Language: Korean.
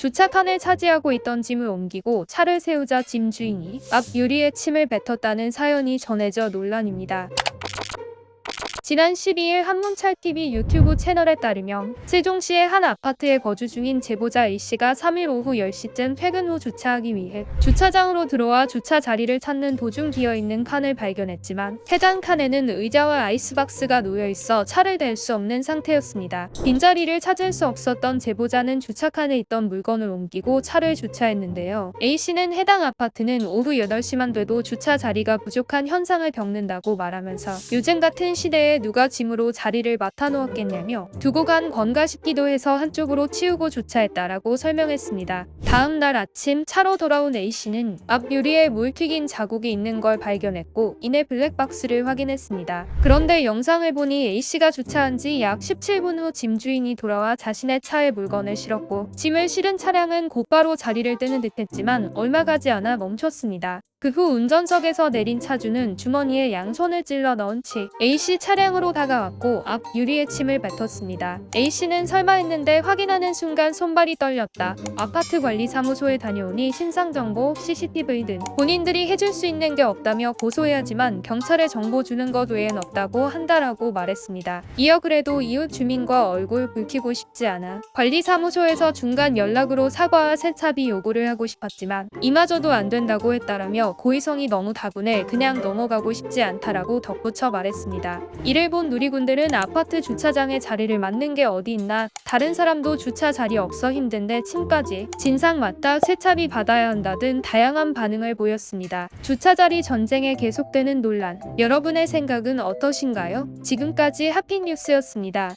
주차칸을 차지하고 있던 짐을 옮기고 차를 세우자 짐 주인이 앞 유리에 침을 뱉었다는 사연이 전해져 논란입니다. 지난 12일 한문찰TV 유튜브 채널에 따르면 세종시의 한 아파트에 거주 중인 제보자 A씨가 3일 오후 10시쯤 퇴근 후 주차하기 위해 주차장으로 들어와 주차 자리를 찾는 도중 비어있는 칸을 발견했지만 해당 칸에는 의자와 아이스박스가 놓여있어 차를 댈 수 없는 상태였습니다. 빈자리를 찾을 수 없었던 제보자는 주차칸에 있던 물건을 옮기고 차를 주차했는데요. A씨는 해당 아파트는 오후 8시만 돼도 주차 자리가 부족한 현상을 겪는다고 말하면서 요즘 같은 시대에 누가 짐으로 자리를 맡아놓았겠냐며 두고 간 건가 싶기도 해서 한쪽으로 치우고 주차했다라고 설명했습니다. 다음 날 아침 차로 돌아온 A씨는 앞 유리에 물 튀긴 자국이 있는 걸 발견했고 이내 블랙박스를 확인했습니다. 그런데 영상을 보니 A씨가 주차한 지 약 17분 후 짐 주인이 돌아와 자신의 차에 물건을 실었고 짐을 실은 차량은 곧바로 자리를 뜨는 듯했지만 얼마 가지 않아 멈췄습니다. 그 후 운전석에서 내린 차주는 주머니에 양손을 찔러 넣은 채 A씨 차량으로 다가왔고 앞 유리에 침을 뱉었습니다. A씨는 설마 했는데 확인하는 순간 손발이 떨렸다. 아파트 관리 사무소에 다녀오니 신상 정보, CCTV 등 본인들이 해줄 수 있는 게 없다며 고소해야지만 경찰에 정보 주는 것 외엔 없다고 한다라고 말했습니다. 이어 그래도 이웃 주민과 얼굴 붉히고 싶지 않아 관리 사무소에서 중간 연락으로 사과와 세차비 요구를 하고 싶었지만 이마저도 안 된다고 했다라며 고의성이 너무 다분해 그냥 넘어가고 싶지 않다라고 덧붙여 말했습니다. 이를 본 누리꾼들은 아파트 주차장에 자리를 맡는 게 어디 있나 다른 사람도 주차 자리 없어 힘든데 침까지 진상 맞다 세차비 받아야 한다 등 다양한 반응을 보였습니다. 주차 자리 전쟁에 계속되는 논란 여러분의 생각은 어떠신가요? 지금까지 하피뉴스였습니다.